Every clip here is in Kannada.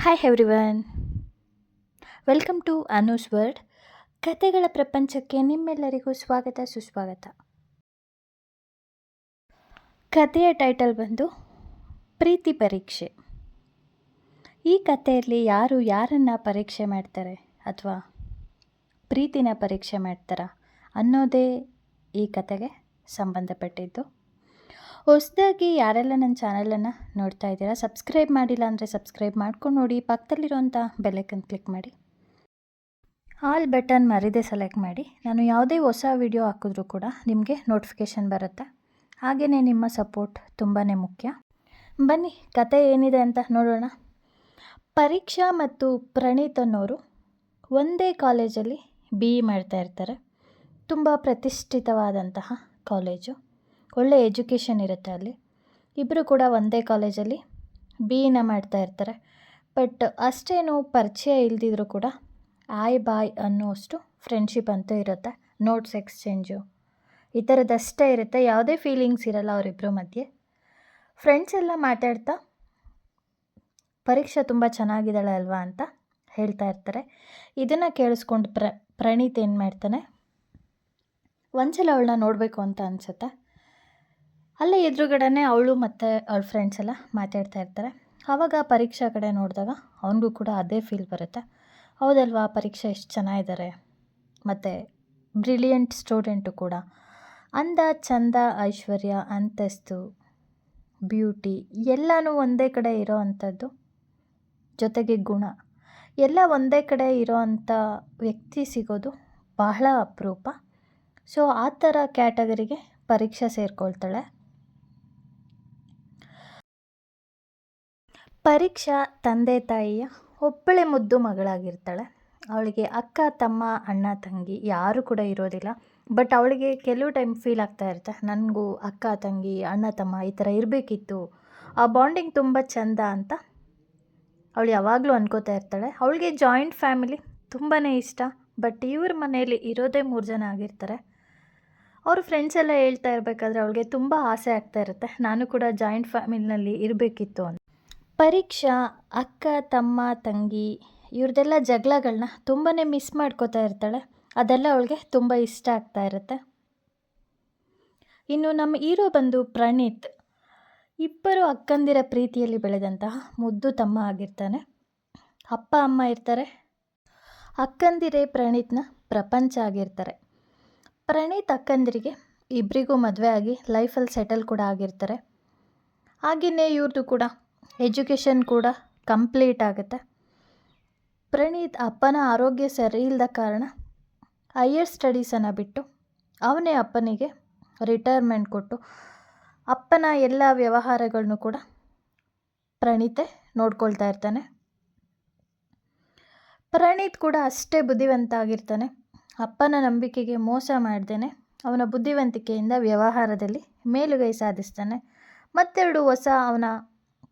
Hi everyone welcome to Anu's world ಕತೆಗಳ ಪ್ರಪಂಚಕ್ಕೆ ನಿಮ್ಮೆಲ್ಲರಿಗೂ ಸ್ವಾಗತ, ಸುಸ್ವಾಗತ. ಕಥೆಯ ಟೈಟಲ್ ಬಂದು ಪ್ರೀತಿ ಪರೀಕ್ಷೆ. ಈ ಕಥೆಯಲ್ಲಿ ಯಾರು ಯಾರನ್ನು ಪರೀಕ್ಷೆ ಮಾಡ್ತಾರೆ ಅಥವಾ ಪ್ರೀತಿನ ಪರೀಕ್ಷೆ ಮಾಡ್ತಾರಾ ಅನ್ನೋದೇ ಈ ಕತೆಗೆ ಸಂಬಂಧಪಟ್ಟಿದ್ದು. ಹೊಸದಾಗಿ ಯಾರೆಲ್ಲ ನನ್ನ ಚಾನಲನ್ನು ನೋಡ್ತಾ ಇದ್ದೀರಾ, ಸಬ್ಸ್ಕ್ರೈಬ್ ಮಾಡಿಲ್ಲ ಅಂದರೆ ಸಬ್ಸ್ಕ್ರೈಬ್ ಮಾಡ್ಕೊಂಡು ನೋಡಿ, ಪಕ್ಕದಲ್ಲಿರುವಂಥ ಬೆಲ್ಲೈಕನ್ ಕ್ಲಿಕ್ ಮಾಡಿ. ಆಲ್ ಬಟನ್ ಮರಿದೇ ಸೆಲೆಕ್ಟ್ ಮಾಡಿ. ನಾನು ಯಾವುದೇ ಹೊಸ ವಿಡಿಯೋ ಹಾಕಿದ್ರೂ ಕೂಡ ನಿಮಗೆ ನೋಟಿಫಿಕೇಷನ್ ಬರುತ್ತೆ. ಹಾಗೆಯೇ ನಿಮ್ಮ ಸಪೋರ್ಟ್ ತುಂಬಾ ಮುಖ್ಯ. ಬನ್ನಿ ಕತೆ ಏನಿದೆ ಅಂತ ನೋಡೋಣ. ಪರೀಕ್ಷಾ ಮತ್ತು ಪ್ರಣೀತ್ ಅನ್ನೋರು ಒಂದೇ ಕಾಲೇಜಲ್ಲಿ ಬಿ ಇ ಮಾಡ್ತಾ ಇರ್ತಾರೆ. ತುಂಬ ಪ್ರತಿಷ್ಠಿತವಾದಂತಹ ಕಾಲೇಜು ಒಳ್ಳೆ ಎಜುಕೇಷನ್ ಇರುತ್ತೆ ಅಲ್ಲಿ. ಇಬ್ಬರು ಕೂಡ ಒಂದೇ ಕಾಲೇಜಲ್ಲಿ ಬಿ ಇನ ಮಾಡ್ತಾ ಇರ್ತಾರೆ. ಬಟ್ ಅಷ್ಟೇನು ಪರಿಚಯ ಇಲ್ದಿದ್ರು ಕೂಡ ಆಯ್ ಬಾಯ್ ಅನ್ನೋಷ್ಟು ಫ್ರೆಂಡ್ಶಿಪ್ ಅಂತೂ ಇರುತ್ತೆ. ನೋಟ್ಸ್ ಎಕ್ಸ್ಚೇಂಜು ಈ ಥರದಷ್ಟೇ ಇರುತ್ತೆ. ಯಾವುದೇ ಫೀಲಿಂಗ್ಸ್ ಇರಲ್ಲ ಅವರಿಬ್ಬರ ಮಧ್ಯೆ. ಫ್ರೆಂಡ್ಸ್ ಎಲ್ಲ ಮಾತಾಡ್ತಾ ಪರೀಕ್ಷೆ ತುಂಬ ಚೆನ್ನಾಗಿದ್ದಾಳೆ ಅಲ್ವಾ ಅಂತ ಹೇಳ್ತಾ ಇರ್ತಾರೆ. ಇದನ್ನು ಕೇಳಿಸ್ಕೊಂಡು ಪ್ರ, ಪ್ರಣೀತ್ ಏನು ಮಾಡ್ತಾನೆ? ಒಂದ್ಸಲ ಅವಳನ್ನ ನೋಡಬೇಕು ಅಂತ ಅನಿಸುತ್ತೆ? ಅಲ್ಲೇ ಎದುರುಗಡೆನೇ ಅವಳು ಮತ್ತು ಅವಳ ಫ್ರೆಂಡ್ಸ್ ಎಲ್ಲ ಮಾತಾಡ್ತಾ ಇರ್ತಾರೆ. ಆವಾಗ ಪರೀಕ್ಷಾ ಕಡೆ ನೋಡಿದಾಗ ಅವನಿಗೂ ಕೂಡ ಅದೇ ಫೀಲ್ ಬರುತ್ತೆ. ಹೌದಲ್ವಾ, ಪರೀಕ್ಷೆ ಎಷ್ಟು ಚೆನ್ನಾಗಿದ್ದಾರೆ ಮತ್ತು ಬ್ರಿಲಿಯಂಟ್ ಸ್ಟೂಡೆಂಟು ಕೂಡ. ಅಂದ ಚಂದ, ಐಶ್ವರ್ಯ, ಅಂತಸ್ತು ಬ್ಯೂಟಿ ಎಲ್ಲನೂ ಒಂದೇ ಕಡೆ ಇರೋ ಅಂಥದ್ದು ಜೊತೆಗೆ ಗುಣ. ಎಲ್ಲ ಒಂದೇ ಕಡೆ ಇರೋ ಅಂಥ ವ್ಯಕ್ತಿ ಸಿಗೋದು ಬಹಳ ಅಪರೂಪ. ಸೊ ಆ ಥರ ಕ್ಯಾಟಗರಿಗೆ ಪರೀಕ್ಷೆ ಸೇರಿಕೊಳ್ತಾಳೆ. ಪರೀಕ್ಷಾ ತಂದೆ ತಾಯಿಯ ಒಬ್ಬಳೆ ಮುದ್ದು ಮಗಳಾಗಿರ್ತಾಳೆ. ಅವಳಿಗೆ ಅಕ್ಕ, ತಮ್ಮ, ಅಣ್ಣ, ತಂಗಿ ಯಾರು ಕೂಡ ಇರೋದಿಲ್ಲ. ಬಟ್ ಅವಳಿಗೆ ಕೆಲವು ಟೈಮ್ ಫೀಲ್ ಆಗ್ತಾ ಇರುತ್ತೆ. ನನಗೂ ಅಕ್ಕ, ತಂಗಿ, ಅಣ್ಣ, ತಮ್ಮ ಈ ಥರ ಇರಬೇಕಿತ್ತು. ಆ ಬಾಂಡಿಂಗ್ ತುಂಬ ಚೆಂದ ಅಂತ ಅವಳು ಯಾವಾಗಲೂ ಅನ್ಕೋತಾ ಇರ್ತಾಳೆ. ಅವಳಿಗೆ ಜಾಯಿಂಟ್ ಫ್ಯಾಮಿಲಿ ತುಂಬಾ ಇಷ್ಟ. ಬಟ್ ಇವ್ರ ಮನೆಯಲ್ಲಿ ಇರೋದೇ ಮೂರು ಜನ ಆಗಿರ್ತಾರೆ. ಅವ್ರ ಫ್ರೆಂಡ್ಸ್ ಎಲ್ಲ ಹೇಳ್ತಾ ಇರಬೇಕಾದ್ರೆ ಅವಳಿಗೆ ತುಂಬ ಆಸೆ ಆಗ್ತಾ ಇರುತ್ತೆ. ನಾನು ಕೂಡ ಜಾಯಿಂಟ್ ಫ್ಯಾಮಿಲಿನಲ್ಲಿ ಇರಬೇಕಿತ್ತು ಅಂತ. ಪರೀಕ್ಷಾ, ಅಕ್ಕ, ತಮ್ಮ, ತಂಗಿ ಇವ್ರದ್ದೆಲ್ಲ ಜಗಳಗಳನ್ನ ತುಂಬಾ ಮಿಸ್ ಮಾಡ್ಕೋತಾ ಇರ್ತಾಳೆ. ಅದೆಲ್ಲ ಅವಳಿಗೆ ತುಂಬ ಇಷ್ಟ ಆಗ್ತಾ ಇರುತ್ತೆ. ಇನ್ನು ನಮ್ಮ ಹೀರೋ ಬಂದು ಪ್ರಣೀತ್. ಇಬ್ಬರು ಅಕ್ಕಂದಿರ ಪ್ರೀತಿಯಲ್ಲಿ ಬೆಳೆದಂತಹ ಮುದ್ದು ತಮ್ಮ ಆಗಿರ್ತಾನೆ. ಅಪ್ಪ, ಅಮ್ಮ ಇರ್ತಾರೆ. ಅಕ್ಕಂದಿರೇ ಪ್ರಣೀತ್ನ ಪ್ರಪಂಚ ಆಗಿರ್ತಾರೆ. ಪ್ರಣೀತ್ ಅಕ್ಕಂದಿರಿಗೆ ಇಬ್ಬರಿಗೂ ಮದುವೆ ಆಗಿ ಲೈಫಲ್ಲಿ ಸೆಟಲ್ ಕೂಡ ಆಗಿರ್ತಾರೆ. ಹಾಗೆಯೇ ಇವ್ರದ್ದು ಕೂಡ ಎಜುಕೇಷನ್ ಕೂಡ ಕಂಪ್ಲೀಟ್ ಆಗುತ್ತೆ. ಪ್ರಣೀತ್ ಅಪ್ಪನ ಆರೋಗ್ಯ ಸರಿ ಇಲ್ಲದ ಕಾರಣ ಹೈಯರ್ ಸ್ಟಡೀಸನ್ನು ಬಿಟ್ಟು ಅವನೇ ಅಪ್ಪನಿಗೆ ರಿಟೈರ್ಮೆಂಟ್ ಕೊಟ್ಟು ಅಪ್ಪನ ಎಲ್ಲ ವ್ಯವಹಾರಗಳನ್ನು ಕೂಡ ಪ್ರಣೀತೆ ನೋಡ್ಕೊಳ್ತಾ ಇರ್ತಾನೆ. ಪ್ರಣೀತ್ ಕೂಡ ಅಷ್ಟೇ ಬುದ್ಧಿವಂತ ಆಗಿರ್ತಾನೆ. ಅಪ್ಪನ ನಂಬಿಕೆಗೆ ಮೋಸ ಮಾಡ್ದೇನೆ. ಅವನ ಬುದ್ಧಿವಂತಿಕೆಯಿಂದ ವ್ಯವಹಾರದಲ್ಲಿ ಮೇಲುಗೈ ಸಾಧಿಸ್ತಾನೆ. ಮತ್ತೆರಡು ಹೊಸ ಅವನ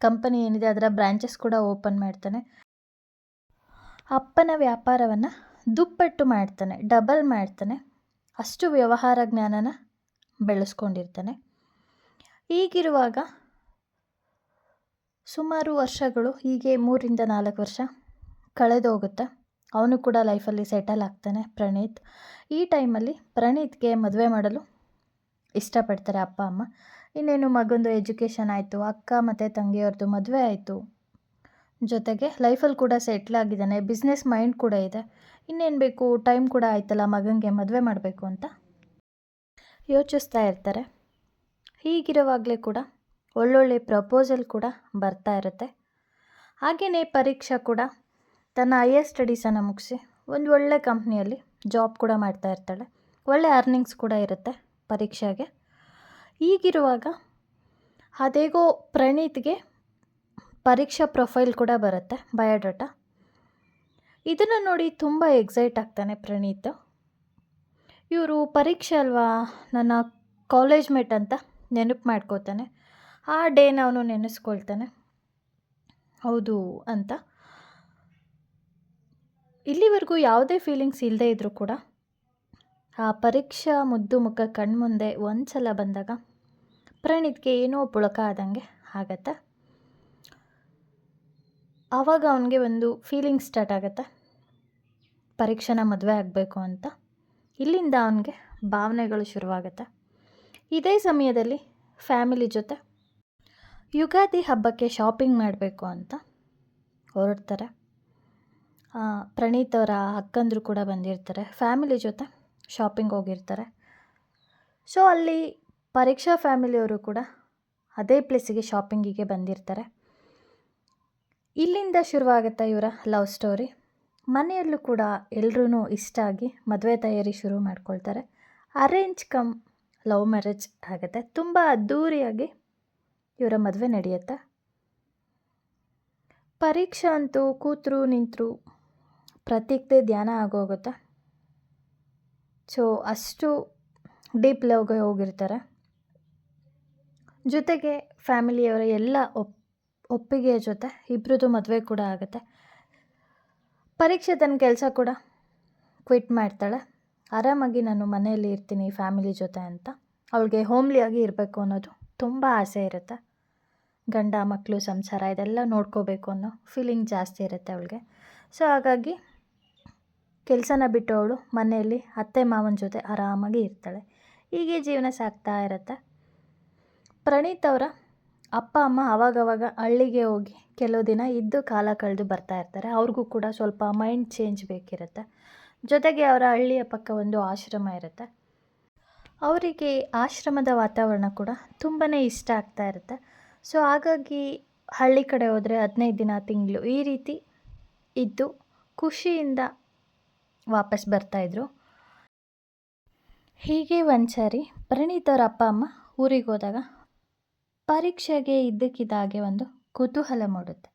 ಕಂಪನಿ ಏನಿದೆ, ಅದರ ಬ್ರ್ಯಾಂಚಸ್ ಕೂಡ ಓಪನ್ ಮಾಡ್ತಾನೆ. ಅಪ್ಪನ ವ್ಯಾಪಾರವನ್ನು ದುಪ್ಪಟ್ಟು ಮಾಡ್ತಾನೆ ಡಬಲ್ ಮಾಡ್ತಾನೆ. ಅಷ್ಟು ವ್ಯವಹಾರ ಜ್ಞಾನನ ಬೆಳೆಸ್ಕೊಂಡಿರ್ತಾನೆ. ಈಗಿರುವಾಗ ಸುಮಾರು ವರ್ಷಗಳು, ಹೀಗೆ ಮೂರಿಂದ ನಾಲ್ಕು ವರ್ಷ ಕಳೆದೋಗುತ್ತೆ. ಅವನು ಕೂಡ ಲೈಫಲ್ಲಿ ಸೆಟಲ್ ಆಗ್ತಾನೆ, ಪ್ರಣೀತ್. ಈ ಟೈಮಲ್ಲಿ ಪ್ರಣೀತ್ಗೆ ಮದುವೆ ಮಾಡಲು ಇಷ್ಟಪಡ್ತಾರೆ ಅಪ್ಪ, ಅಮ್ಮ. ಇನ್ನೇನು ಮಗಂದು ಎಜುಕೇಷನ್ ಆಯಿತು, ಅಕ್ಕ ಮತ್ತು ತಂಗಿಯವ್ರದ್ದು ಮದುವೆ ಆಯಿತು. ಜೊತೆಗೆ ಲೈಫಲ್ಲಿ ಕೂಡ ಸೆಟ್ಲ್ ಆಗಿದ್ದಾನೆ ಬಿಸ್ನೆಸ್ ಮೈಂಡ್ ಕೂಡ ಇದೆ. ಇನ್ನೇನು ಬೇಕು ಟೈಮ್ ಕೂಡ ಆಯ್ತಲ್ಲ ಮಗನಿಗೆ ಮದುವೆ ಮಾಡಬೇಕು ಅಂತ? ಯೋಚಿಸ್ತಾ ಇರ್ತಾರೆ. ಹೀಗಿರುವಾಗಲೇ ಕೂಡ ಒಳ್ಳೊಳ್ಳೆ ಪ್ರಪೋಸಲ್ ಕೂಡ ಬರ್ತಾ ಇರುತ್ತೆ. ಹಾಗೆಯೇ ಪರೀಕ್ಷಾ ಕೂಡ, ತನ್ನ ಹೈಯರ್ ಸ್ಟಡೀಸನ್ನು ಮುಗಿಸಿ, ಒಂದು ಒಳ್ಳೆ ಕಂಪ್ನಿಯಲ್ಲಿ ಜಾಬ್ ಕೂಡ ಮಾಡ್ತಾ ಇರ್ತಾಳೆ. ಒಳ್ಳೆ ಅರ್ನಿಂಗ್ಸ್ ಕೂಡ ಇರುತ್ತೆ. ಪರೀಕ್ಷೆಗೆ. ಈಗಿರುವಾಗ ಅದೇಗೋ ಪ್ರಣೀತ್ಗೆ ಪರೀಕ್ಷಾ ಪ್ರೊಫೈಲ್ ಕೂಡ ಬರುತ್ತೆ, ಬಯೋಡಾಟಾ. ಇದನ್ನು ನೋಡಿ ತುಂಬ ಎಕ್ಸೈಟ್ ಆಗ್ತಾನೆ ಪ್ರಣೀತ್. ಇವರು ಪರೀಕ್ಷೆ ಅಲ್ವಾ, ನನ್ನ ಕಾಲೇಜ್ ಮೇಟ್ ಅಂತ ನೆನಪು ಮಾಡ್ಕೋತಾನೆ. ಆ ಡೇನ ಅವನು ನೆನೆಸ್ಕೊಳ್ತಾನೆ. ಹೌದು ಅಂತ. ಇಲ್ಲಿವರೆಗೂ ಯಾವುದೇ ಫೀಲಿಂಗ್ಸ್ ಇಲ್ಲದೇ ಇದ್ದರೂ ಕೂಡ ಆ ಪರೀಕ್ಷಾ ಮುದ್ದು ಮುಖ ಕಣ್ಮುಂದೆ ಒಂದು ಸಲ ಬಂದಾಗ ಪ್ರಣೀತ್ಗೆ ಏನೋ ಪುಳಕ ಆದಂಗೆ ಆಗತ್ತೆ? ಆವಾಗ ಅವನಿಗೆ ಒಂದು ಫೀಲಿಂಗ್ ಸ್ಟಾರ್ಟ್ ಆಗುತ್ತೆ? ಪರೀಕ್ಷೆನ ಮದುವೆ ಆಗಬೇಕು ಅಂತ? ಇಲ್ಲಿಂದ ಅವನಿಗೆ ಭಾವನೆಗಳು ಶುರುವಾಗುತ್ತೆ? ಇದೇ ಸಮಯದಲ್ಲಿ ಫ್ಯಾಮಿಲಿ ಜೊತೆ ಯುಗಾದಿ ಹಬ್ಬಕ್ಕೆ ಶಾಪಿಂಗ್ ಮಾಡಬೇಕು ಅಂತ ಹೊರಡ್ತಾರೆ. ಪ್ರಣೀತ್ ಅವರ ಅಕ್ಕಂದರು ಕೂಡ ಬಂದಿರ್ತಾರೆ. ಫ್ಯಾಮಿಲಿ ಜೊತೆ ಶಾಪಿಂಗ್ ಹೋಗಿರ್ತಾರೆ. ಸೊ ಅಲ್ಲಿ ಪರೀಕ್ಷಾ ಫ್ಯಾಮಿಲಿಯವರು ಕೂಡ ಅದೇ ಪ್ಲೇಸಿಗೆ ಶಾಪಿಂಗಿಗೆ ಬಂದಿರ್ತಾರೆ. ಇಲ್ಲಿಂದ ಶುರುವಾಗುತ್ತೆ ಇವರ ಲವ್ ಸ್ಟೋರಿ ಮನೆಯಲ್ಲೂ ಕೂಡ ಎಲ್ಲರೂ ಇಷ್ಟ ಆಗಿ ಮದುವೆ ತಯಾರಿ ಶುರು ಮಾಡ್ಕೊಳ್ತಾರೆ. ಅರೇಂಜ್ ಕಮ್ ಲವ್ ಮ್ಯಾರೇಜ್ ಆಗುತ್ತೆ. ತುಂಬ ಅದ್ಧೂರಿಯಾಗಿ ಇವರ ಮದುವೆ ನಡೆಯುತ್ತೆ. ಪರೀಕ್ಷೆ ಅಂತೂ ಕೂತರು ನಿಂತರು ಪ್ರತೀಕ್ದೆ ಧ್ಯಾನ ಆಗೋಗುತ್ತೆ. ಸೊ ಅಷ್ಟು ಡೀಪ್ ಲವ್ಗೆ ಹೋಗಿರ್ತಾರೆ. ಜೊತೆಗೆ ಫ್ಯಾಮಿಲಿಯವರ ಎಲ್ಲ ಒಪ್, ಒಪ್ಪಿಗೆಯ ಜೊತೆ ಇಬ್ಬರದ್ದು ಮದುವೆ ಕೂಡ ಆಗುತ್ತೆ. ಪರೀಕ್ಷೆ ತನ್ನ ಕೆಲಸ ಕೂಡ ಕ್ವಿಟ್ ಮಾಡ್ತಾಳೆ. ಆರಾಮಾಗಿ ನಾನು ಮನೆಯಲ್ಲಿ ಇರ್ತೀನಿ ಫ್ಯಾಮಿಲಿ ಜೊತೆ ಅಂತ. ಅವಳಿಗೆ ಹೋಮ್ಲಿಯಾಗಿ ಇರಬೇಕು ಅನ್ನೋದು ತುಂಬ ಆಸೆ ಇರುತ್ತೆ. ಗಂಡ ಮಕ್ಕಳು ಸಂಸಾರ ಇದೆಲ್ಲ ನೋಡ್ಕೋಬೇಕು ಅನ್ನೋ ಫೀಲಿಂಗ್ ಜಾಸ್ತಿ ಇರುತ್ತೆ ಅವಳಿಗೆ. ಸೊ ಹಾಗಾಗಿ ಕೆಲಸನ ಬಿಟ್ಟು ಅವಳು ಮನೆಯಲ್ಲಿ ಅತ್ತೆ ಮಾವನ ಜೊತೆ ಆರಾಮಾಗಿ ಇರ್ತಾಳೆ. ಹೀಗೆ ಜೀವನ ಸಾಗ್ತಾ ಇರುತ್ತೆ. ಪ್ರಣೀತ್ ಅವರ ಅಪ್ಪ, ಅಮ್ಮ ಅವಾಗವಾಗ ಹಳ್ಳಿಗೆ ಹೋಗಿ ಕೆಲವು ದಿನ ಇದ್ದು ಕಾಲ ಕಳೆದು ಬರ್ತಾ ಇರ್ತಾರೆ. ಅವ್ರಿಗೂ ಕೂಡ ಸ್ವಲ್ಪ ಮೈಂಡ್ ಚೇಂಜ್ ಬೇಕಿರುತ್ತೆ. ಜೊತೆಗೆ ಅವರ ಹಳ್ಳಿಯ ಪಕ್ಕ ಒಂದು ಆಶ್ರಮ ಇರುತ್ತೆ. ಅವರಿಗೆ ಆಶ್ರಮದ ವಾತಾವರಣ ಕೂಡ ತುಂಬಾ ಇಷ್ಟ ಆಗ್ತಾ ಇರುತ್ತೆ. ಸೊ ಹಾಗಾಗಿ ಹಳ್ಳಿ ಕಡೆ ಹೋದರೆ ಹದಿನೈದು ದಿನ ತಿಂಗಳು ಈ ರೀತಿ ಇದ್ದು ಖುಷಿಯಿಂದ ವಾಪಸ್ ಬರ್ತಾಯಿದ್ರು ಹೀಗೆ ಒಂದು ಸಾರಿ ಪ್ರಣೀತವ್ರ ಅಪ್ಪ ಅಮ್ಮ ಊರಿಗೆ ಹೋದಾಗ ಪರೀಕ್ಷೆಗೆ ಇದ್ದಕ್ಕಿದ್ದಾಗೆ ಒಂದು ಕುತೂಹಲ ಮೂಡುತ್ತೆ.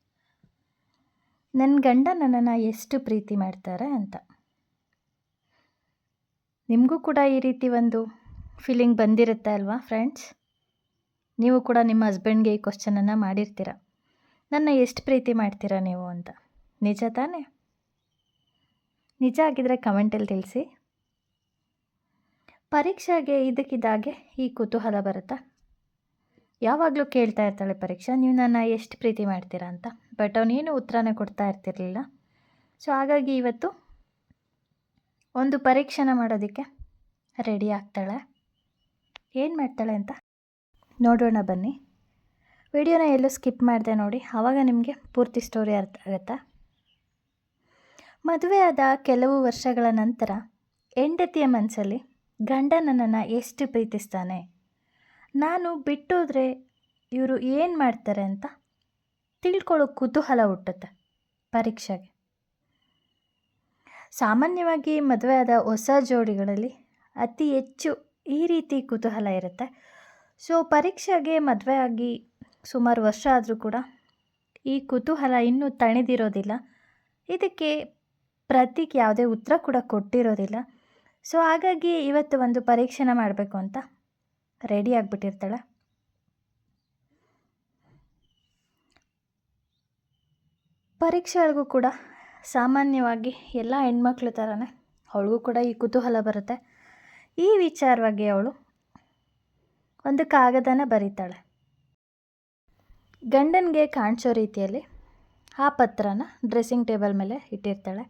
ನನ್ನ ಗಂಡ ನನ್ನನ್ನು ಎಷ್ಟು ಪ್ರೀತಿ ಮಾಡ್ತಾರೆ ಅಂತ. ನಿಮಗೂ ಕೂಡ ಈ ರೀತಿ ಒಂದು ಫೀಲಿಂಗ್ ಬಂದಿರುತ್ತೆ ಅಲ್ವಾ ಫ್ರೆಂಡ್ಸ್ ನೀವು ಕೂಡ ನಿಮ್ಮ ಹಸ್ಬೆಂಡ್ಗೆ ಈ ಕ್ವಶನನ್ನು ಮಾಡಿರ್ತೀರ? ನನ್ನ ಎಷ್ಟು ಪ್ರೀತಿ ಮಾಡ್ತೀರಾ ನೀವು ಅಂತ. ನಿಜ ತಾನೇ? ನಿಜ ಆಗಿದ್ದರೆ ಕಮೆಂಟಲ್ಲಿ ತಿಳಿಸಿ. ಪರೀಕ್ಷೆಗೆ ಇದಕ್ಕಿದ್ದಾಗೆ ಈ ಕುತೂಹಲ ಬರುತ್ತಾ? ಯಾವಾಗಲೂ ಕೇಳ್ತಾ ಇರ್ತಾಳೆ ಪರೀಕ್ಷಾ, ನೀವು ನನ್ನ ಎಷ್ಟು ಪ್ರೀತಿ ಮಾಡ್ತೀರಾ ಅಂತ. ಬಟ್ ಅವನೇನು ಉತ್ತರನೇ ಕೊಡ್ತಾ ಇರ್ತಿರ್ಲಿಲ್ಲ. ಸೊ ಹಾಗಾಗಿ ಇವತ್ತು ಒಂದು ಪರೀಕ್ಷೆನ ಮಾಡೋದಕ್ಕೆ ರೆಡಿ ಆಗ್ತಾಳೆ. ಏನು ಮಾಡ್ತಾಳೆ ಅಂತ? ನೋಡೋಣ ಬನ್ನಿ. ವಿಡಿಯೋನ ಎಲ್ಲೂ ಸ್ಕಿಪ್ ಮಾಡಿದೆ ನೋಡಿ. ಆವಾಗ ನಿಮಗೆ ಪೂರ್ತಿ ಸ್ಟೋರಿ ಅರ್ಥ ಆಗುತ್ತಾ? ಮದುವೆಯಾದ ಕೆಲವು ವರ್ಷಗಳ ನಂತರ ಹೆಂಡತಿಯ ಮನಸ್ಸಲ್ಲಿ ಗಂಡ ನನ್ನನ್ನು ಎಷ್ಟು ಪ್ರೀತಿಸ್ತಾನೆ? ನಾನು ಬಿಟ್ಟೋದ್ರೆ ಇವರು ಏನು ಮಾಡ್ತಾರೆ ಅಂತ ತಿಳ್ಕೊಳ್ಳೋ ಕುತೂಹಲ ಹುಟ್ಟುತ್ತೆ ಪರೀಕ್ಷೆಗೆ. ಸಾಮಾನ್ಯವಾಗಿ ಮದುವೆಯಾದ ಹೊಸ ಜೋಡಿಗಳಲ್ಲಿ ಅತಿ ಹೆಚ್ಚು ಈ ರೀತಿ ಕುತೂಹಲ ಇರುತ್ತೆ. ಸೊ, ಪರೀಕ್ಷೆಗೆ ಮದುವೆಯಾಗಿ ಸುಮಾರು ವರ್ಷ ಆದರೂ ಕೂಡ ಈ ಕುತೂಹಲ ಇನ್ನೂ ತಣಿದಿರೋದಿಲ್ಲ. ಇದಕ್ಕೆ ಪ್ರತೀಕ್ ಯಾವುದೇ ಉತ್ತರ ಕೂಡ ಕೊಟ್ಟಿರೋದಿಲ್ಲ. ಸೊ ಹಾಗಾಗಿ ಇವತ್ತು ಒಂದು ಪರೀಕ್ಷೆನ ಮಾಡಬೇಕು ಅಂತ. ರೆಡಿ ಆಗಿಬಿಟ್ಟಿರ್ತಾಳೆ. ಪರೀಕ್ಷೆಗಳಿಗೂ ಕೂಡ ಸಾಮಾನ್ಯವಾಗಿ ಎಲ್ಲ ಹೆಣ್ಮಕ್ಳ ಥರನೇ ಅವಳಿಗೂ ಕೂಡ ಈ ಕುತೂಹಲ ಬರುತ್ತೆ. ಈ ವಿಚಾರವಾಗಿ ಅವಳು ಒಂದು ಕಾಗದನ ಬರೀತಾಳೆ. ಗಂಡನಿಗೆ ಕಾಣಿಸೋ ರೀತಿಯಲ್ಲಿ ಆ ಪತ್ರನ ಡ್ರೆಸ್ಸಿಂಗ್ ಟೇಬಲ್ ಮೇಲೆ ಇಟ್ಟಿರ್ತಾಳೆ.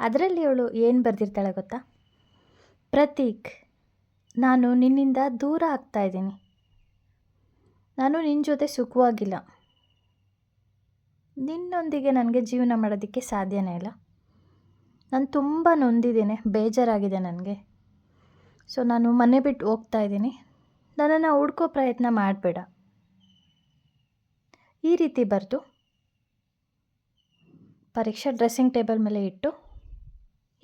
ಅದರಲ್ಲಿ ಅವಳು ಏನು ಬರೆದಿರ್ತಾಳೆ ಗೊತ್ತಾ? ಪ್ರತೀಕ್, ನಾನು ನಿನ್ನಿಂದ ದೂರ ಆಗ್ತಾ ಇದ್ದೀನಿ. ನಾನು ನಿನ್ನ ಜೊತೆ ಸುಖವಾಗಿಲ್ಲ. ನಿನ್ನೊಂದಿಗೆ ನನಗೆ ಜೀವನ ಮಾಡೋದಕ್ಕೆ ಸಾಧ್ಯನೇ ಇಲ್ಲ. ನಾನು ತುಂಬ ನೊಂದಿದ್ದೇನೆ, ಬೇಜಾರಾಗಿದೆ ನನಗೆ. ಸೊ ನಾನು ಮನೆ ಬಿಟ್ಟು ಹೋಗ್ತಾ ಇದ್ದೀನಿ. ನನ್ನನ್ನು ಹುಡ್ಕೋ ಪ್ರಯತ್ನ ಮಾಡಬೇಡ. ಈ ರೀತಿ ಬರೆದು ಪರೀಕ್ಷಾ ಡ್ರೆಸ್ಸಿಂಗ್ ಟೇಬಲ್ ಮೇಲೆ ಇಟ್ಟು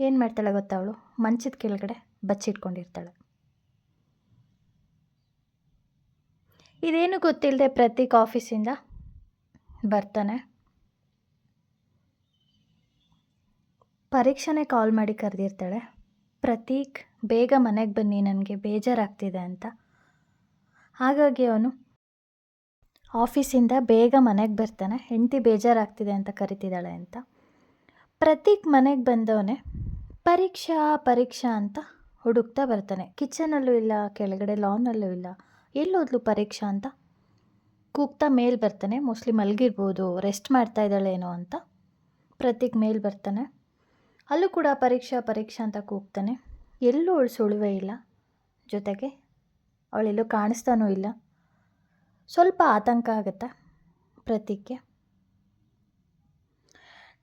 ಏನು ಮಾಡ್ತಾಳೆ ಗೊತ್ತಾ ಅವಳು ಮಂಚದ ಕೆಳಗಡೆ ಬಚ್ಚಿಟ್ಕೊಂಡಿರ್ತಾಳೆ ಇದೇನು ಗೊತ್ತಿಲ್ಲದೆ ಪ್ರತೀಕ್ ಆಫೀಸಿಂದ ಬರ್ತಾನೆ. ಪರೀಕ್ಷೆನೇ ಕಾಲ್ ಮಾಡಿ ಕರೆದಿರ್ತಾಳೆ. ಪ್ರತೀಕ್, ಬೇಗ ಮನೆಗೆ ಬನ್ನಿ, ನನಗೆ ಬೇಜಾರಾಗ್ತಿದೆ ಅಂತ. ಹಾಗಾಗಿ ಅವನು ಆಫೀಸಿಂದ ಬೇಗ ಮನೆಗೆ ಬರ್ತಾನೆ. ಹೆಂಡತಿ ಬೇಜಾರಾಗ್ತಿದೆ ಅಂತ ಕರಿತಿದ್ದಾಳೆ ಅಂತ. ಪ್ರತೀಕ್ ಮನೆಗೆ ಬಂದವನೇ ಪರೀಕ್ಷಾ ಪರೀಕ್ಷಾ ಅಂತ ಹುಡುಕ್ತಾ ಬರ್ತಾನೆ. ಕಿಚನಲ್ಲೂ ಇಲ್ಲ, ಕೆಳಗಡೆ ಲಾನಲ್ಲೂ ಇಲ್ಲ. ಎಲ್ಲೋದ್ಲು ಪರೀಕ್ಷಾ ಅಂತ? ಕೂಗ್ತಾ ಮೇಲೆ ಬರ್ತಾನೆ. ಮೋಸ್ಟ್ಲಿ ಮಲಗಿರ್ಬೋದು ರೆಸ್ಟ್ ಮಾಡ್ತಾ ಇದ್ದಾಳೇನೋ ಅಂತ. ಪ್ರತೀಕ್ ಮೇಲೆ ಬರ್ತಾನೆ. ಅಲ್ಲೂ ಕೂಡ ಪರೀಕ್ಷಾ ಪರೀಕ್ಷಾ ಅಂತ ಕೂಗ್ತಾನೆ. ಎಲ್ಲೂ ಅವಳು ಸುಳುವೇ ಇಲ್ಲ. ಜೊತೆಗೆ ಅವಳೆಲ್ಲೂ ಕಾಣಿಸ್ತಾನೂ ಇಲ್ಲ. ಸ್ವಲ್ಪ ಆತಂಕ ಆಗುತ್ತೆ ಪ್ರತೀಕ್ಗೆ.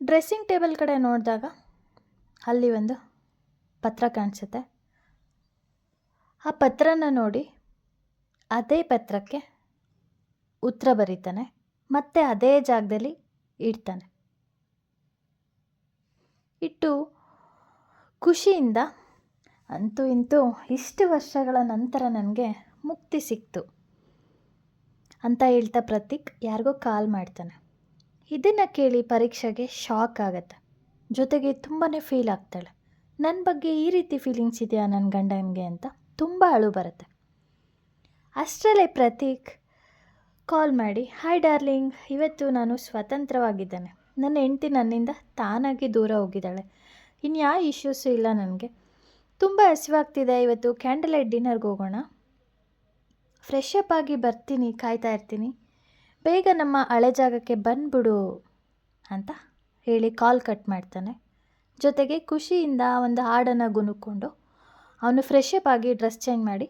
ಡ್ರೆಸ್ಸಿಂಗ್ ಟೇಬಲ್ ಕಡೆ ನೋಡಿದಾಗ ಅಲ್ಲಿ ಒಂದು ಪತ್ರ ಕಾಣಿಸುತ್ತೆ. ಆ ಪತ್ರನ ನೋಡಿ ಅದೇ ಪತ್ರಕ್ಕೆ ಉತ್ತರ ಬರೀತಾನೆ, ಮತ್ತೆ ಅದೇ ಜಾಗದಲ್ಲಿ ಇಡ್ತಾನೆ. ಇಟ್ಟು ಖುಷಿಯಿಂದ ಅಂತೂ ಇಂತೂ ಇಷ್ಟು ವರ್ಷಗಳ ನಂತರ ನನಗೆ ಮುಕ್ತಿ ಸಿಕ್ತು ಅಂತ ಹೇಳ್ತಾ ಪ್ರತೀಕ್ ಯಾರಿಗೋ ಕಾಲ್ ಮಾಡ್ತಾನೆ. ಇದನ್ನು ಕೇಳಿ ಪರೀಕ್ಷೆಗೆ ಶಾಕ್ ಆಗುತ್ತೆ. ಜೊತೆಗೆ ತುಂಬಾ ಫೀಲ್ ಆಗ್ತಾಳೆ. ನನ್ನ ಬಗ್ಗೆ ಈ ರೀತಿ ಫೀಲಿಂಗ್ಸ್ ಇದೆಯಾ ನನ್ನ ಗಂಡನಿಗೆ ಅಂತ ತುಂಬ ಅಳು ಬರುತ್ತೆ. ಅಷ್ಟರಲ್ಲೇ ಪ್ರತೀಕ್ ಕಾಲ್ ಮಾಡಿ ಹಾಯ್ ಡಾರ್ಲಿಂಗ್ ಇವತ್ತು ನಾನು ಸ್ವತಂತ್ರವಾಗಿದ್ದೇನೆ. ನನ್ನ ಹೆಂಡತಿ ನನ್ನಿಂದ ತಾನಾಗಿ ದೂರ ಹೋಗಿದ್ದಾಳೆ. ಇನ್ಯಾವ ಇಶ್ಯೂಸು ಇಲ್ಲ ನನಗೆ. ತುಂಬ ಹಸಿವಾಗ್ತಿದೆ, ಇವತ್ತು ಕ್ಯಾಂಡಲ್ ಲೈಟ್ ಡಿನ್ನರ್ಗೆ ಹೋಗೋಣ. ಫ್ರೆಶ್ ಅಪ್ ಆಗಿ ಬರ್ತೀನಿ, ಕಾಯ್ತಾ ಇರ್ತೀನಿ. ಬೇಗ ನಮ್ಮ ಹಳೆ ಜಾಗಕ್ಕೆ ಬಂದ್ಬಿಡು ಅಂತ ಹೇಳಿ ಕಾಲ್ ಕಟ್ ಮಾಡ್ತಾನೆ. ಜೊತೆಗೆ ಖುಷಿಯಿಂದ ಒಂದು ಹಾಡನ್ನು ಗುನುಕ್ಕೊಂಡು ಅವನು ಫ್ರೆಶ್ ಅಪ್ ಆಗಿ ಡ್ರೆಸ್ ಚೇಂಜ್ ಮಾಡಿ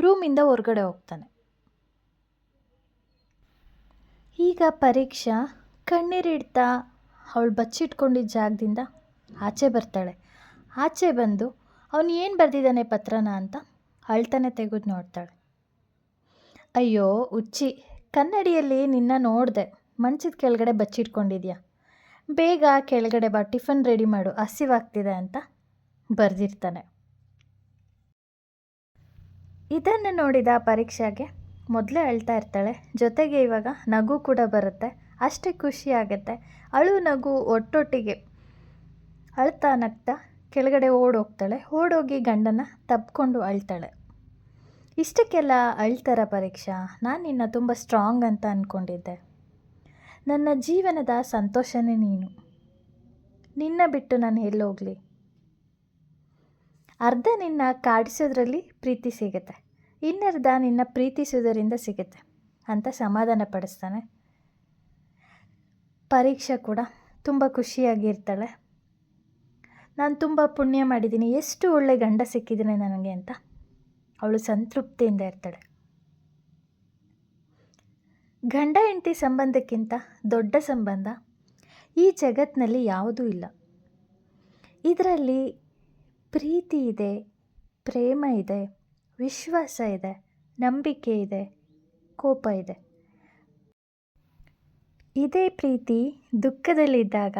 ರೂಮಿಂದ ಹೊರಗಡೆ ಹೋಗ್ತಾನೆ. ಈಗ ಪರೀಕ್ಷಾ ಕಣ್ಣೀರಿಡ್ತಾ ಅವಳು ಬಚ್ಚಿಟ್ಕೊಂಡಿದ್ದ ಜಾಗದಿಂದ ಆಚೆ ಬರ್ತಾಳೆ. ಆಚೆ ಬಂದು ಅವನು ಏನು ಬರೆದಿದ್ದಾನೆ ಪತ್ರನ ಅಂತ ಅಳ್ತಾನೆ ತೆಗೆದು ನೋಡ್ತಾಳೆ. ಅಯ್ಯೋ, ಉಚ್ಚಿ, ಕನ್ನಡಿಯಲ್ಲಿ ನಿನ್ನ ನೋಡಿದೆ, ಮಂಚದ ಕೆಳಗಡೆ ಬಚ್ಚಿಟ್ಕೊಂಡಿದ್ಯಾ? ಬೇಗ ಕೆಳಗಡೆ ಬಾ, ಟಿಫನ್ ರೆಡಿ ಮಾಡು, ಹಸಿವಾಗ್ತಿದೆ ಅಂತ ಬರೆದಿರ್ತಾನೆ. ಇದನ್ನು ನೋಡಿದ ಪರೀಕ್ಷೆಗೆ ಮೊದಲೇ ಅಳ್ತಾ ಇರ್ತಾಳೆ, ಜೊತೆಗೆ ಇವಾಗ ನಗು ಕೂಡ ಬರುತ್ತೆ, ಅಷ್ಟೇ ಖುಷಿ ಆಗುತ್ತೆ. ಅಳು ನಗು ಒಟ್ಟೊಟ್ಟಿಗೆ ಅಳ್ತಾ ನಗ್ತಾ ಕೆಳಗಡೆ ಓಡೋಗ್ತಾಳೆ, ಓಡೋಗಿ ಗಂಡನ ತಬ್ಕೊಂಡು ಅಳ್ತಾಳೆ. ಇಷ್ಟಕ್ಕೆಲ್ಲ ಅಳ್ತಾರ ಪರೀಕ್ಷಾ ನಾನು ನಿನ್ನ ತುಂಬ ಸ್ಟ್ರಾಂಗ್ ಅಂತ ಅಂದ್ಕೊಂಡಿದ್ದೆ ನನ್ನ ಜೀವನದ ಸಂತೋಷನೇ ನೀನು. ನಿನ್ನ ಬಿಟ್ಟು ನಾನು ಎಲ್ಲೋಗಲಿ. ಅರ್ಧ ನಿನ್ನ ಕಾಡಿಸೋದ್ರಲ್ಲಿ ಪ್ರೀತಿ ಸಿಗುತ್ತೆ. ಇನ್ನರ್ಧ ನಿನ್ನ ಪ್ರೀತಿಸೋದರಿಂದ ಸಿಗುತ್ತೆ. ಅಂತ ಸಮಾಧಾನ ಪಡಿಸ್ತಾನೆ. ಪರೀಕ್ಷೆ ಕೂಡ ತುಂಬ ಖುಷಿಯಾಗಿರ್ತಾಳೆ. ನಾನು ತುಂಬ ಪುಣ್ಯ ಮಾಡಿದ್ದೀನಿ. ಎಷ್ಟು ಒಳ್ಳೆ ಗಂಡ ಸಿಕ್ಕಿದ್ದೀನಿ ನನಗೆ ಅಂತ. ಅವಳು ಸಂತೃಪ್ತಿಯಿಂದ ಇರ್ತಾಳೆ. ಗಂಡ ಹೆಂಡತಿ ಸಂಬಂಧಕ್ಕಿಂತ ದೊಡ್ಡ ಸಂಬಂಧ ಈ ಜಗತ್ತಿನಲ್ಲಿ ಯಾವುದೂ ಇಲ್ಲ. ಇದರಲ್ಲಿ ಪ್ರೀತಿ ಇದೆ, ಪ್ರೇಮ ಇದೆ, ವಿಶ್ವಾಸ ಇದೆ, ನಂಬಿಕೆ ಇದೆ, ಕೋಪ ಇದೆ. ಇದೇ ಪ್ರೀತಿ ದುಃಖದಲ್ಲಿದ್ದಾಗ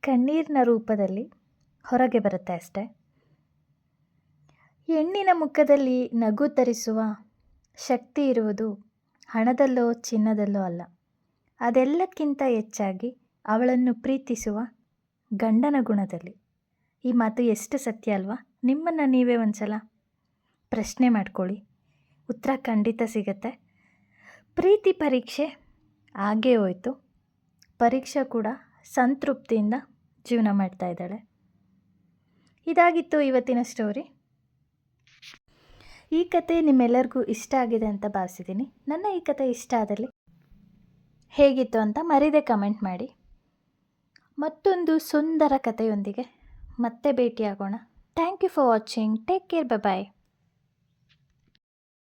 ಕಣ್ಣೀರಿನ ರೂಪದಲ್ಲಿ ಹೊರಗೆ ಬರುತ್ತೆ ಅಷ್ಟೆ. ಹೆಣ್ಣಿನ ಮುಖದಲ್ಲಿ ನಗು ತರಿಸುವ ಶಕ್ತಿ ಇರುವುದು ಹಣದಲ್ಲೋ ಚಿನ್ನದಲ್ಲೋ ಅಲ್ಲ. ಅದೆಲ್ಲಕ್ಕಿಂತ ಹೆಚ್ಚಾಗಿ ಅವಳನ್ನು ಪ್ರೀತಿಸುವ ಗಂಡನ ಗುಣದಲ್ಲಿ. ಈ ಮಾತು ಎಷ್ಟು ಸತ್ಯ ಅಲ್ವಾ? ನಿಮ್ಮನ್ನು ನೀವೇ ಒಂದು ಸಲ ಪ್ರಶ್ನೆ ಮಾಡ್ಕೊಳ್ಳಿ. ಉತ್ತರ ಖಂಡಿತ ಸಿಗತ್ತೆ. ಪ್ರೀತಿ ಪರೀಕ್ಷೆ ಆಗೇ ಹೋಯಿತು. ಪರೀಕ್ಷೆ ಕೂಡ ಸಂತೃಪ್ತಿಯಿಂದ ಜೀವನ ಮಾಡ್ತಾ ಇದ್ದಾಳೆ. ಇದಾಗಿತ್ತು ಇವತ್ತಿನ ಸ್ಟೋರಿ ಈ ಕತೆ ನಿಮ್ಮೆಲ್ಲರಿಗೂ ಇಷ್ಟ ಆಗಿದೆ ಅಂತ ಭಾವಿಸಿದ್ದೀನಿ. ನನ್ನ ಈ ಕತೆ ಇಷ್ಟ ಆದಲ್ಲಿ ಹೇಗಿತ್ತು ಅಂತ ಮರೀದೆ ಕಮೆಂಟ್ ಮಾಡಿ. ಮತ್ತೊಂದು ಸುಂದರ ಕಥೆಯೊಂದಿಗೆ ಮತ್ತೆ ಭೇಟಿಯಾಗೋಣ. Thank you for watching take care bye